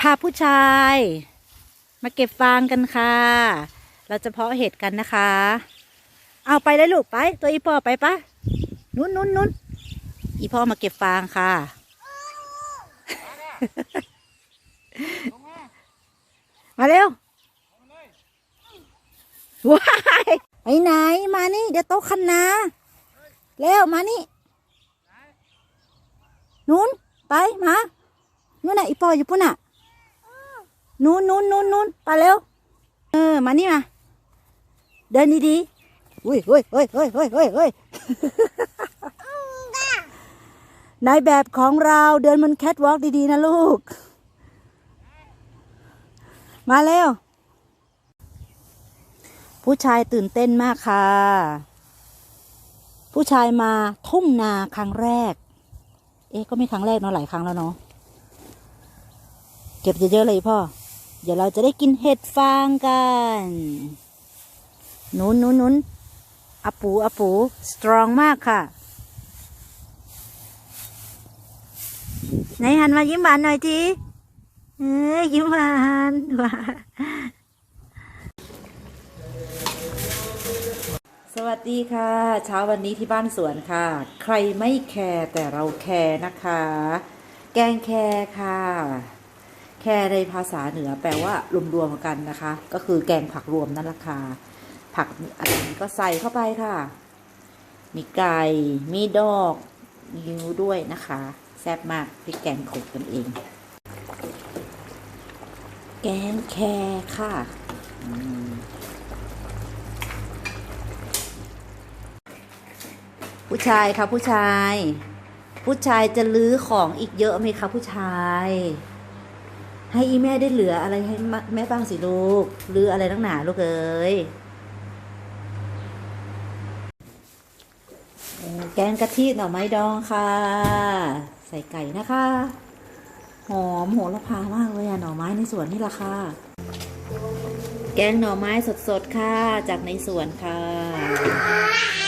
พาผู้ชาย มาเก็บฟางกันค่ะ เราจะเพาะเห็ดกันนะคะ เอาไปเลยลูกไป ตัวอีพ่อไปปะนุ้นนุ้นนุ้นอีพ่อมาเก็บฟางค่ะมาเร็วว้ายไปไหนมานี่ เดี๋ยวโต๊ะคันนาเร็วมานี่นู้นไปมานู้นน่ะอีปออยู่ปุ่นน่ะ นู้นนู้นนู้นนู้นไปเร็วเออมานี่มาเดินดีๆอุ้ยเฮ้ยเฮ้ยเฮ้ยเฮ้ยเฮ้ยเฮ้ยนายแบบของเราเดินบนแคทวอล์กดีๆนะลูก มาเร็ว ผู้ชายตื่นเต้นมากค่ะ ผู้ชายมาทุ่งนาครั้งแรก เอ๊ะก็ไม่ครั้งแรกเนาะหลายครั้งแล้วเนาะ เก็บเยอะๆเลยพ่อ เดี๋ยวเราจะได้กินเห็ดฟางกันหนุนหนุนหนุนอปูอปูสตรองมากค่ะไหนหันมายิ้มหวานหน่อยทีเอ้ยยิ้มหวานหวานสวัสดีค่ะ เช้าวันนี้ที่บ้านสวนค่ะ ใครไม่แคร์แต่เราแคร์นะคะ แกงแคร์ค่ะ แคร์ในภาษาเหนือแปลว่ารวมๆกันนะคะ ก็คือแกงผักรวมนั่นแหละค่ะผักอะไรนี้ก็ใส่เข้าไปค่ะ มีไก่มีดอกมีนิ้วด้วยนะคะ แซ่บมากพริกแกงโขลกกันเอง แกงแคร์ค่ะผู้ชายค่ะผู้ชาย ผู้ชายจะลื้อของอีกเยอะไหมคะผู้ชาย ให้อีแม่ได้เหลืออะไรให้มแม่บ้างสิลูกลื้ออะไรตั้งหนาลูกเอ้ยแกงกะทิหน่อไม้ดองค่ะ ใส่ไก่นะคะ หอมโหระพามากเลยอะหน่อไม้ในสวนนี่ละค่ะ แกงหน่อไม้สดๆค่ะ จากในสวนค่ะ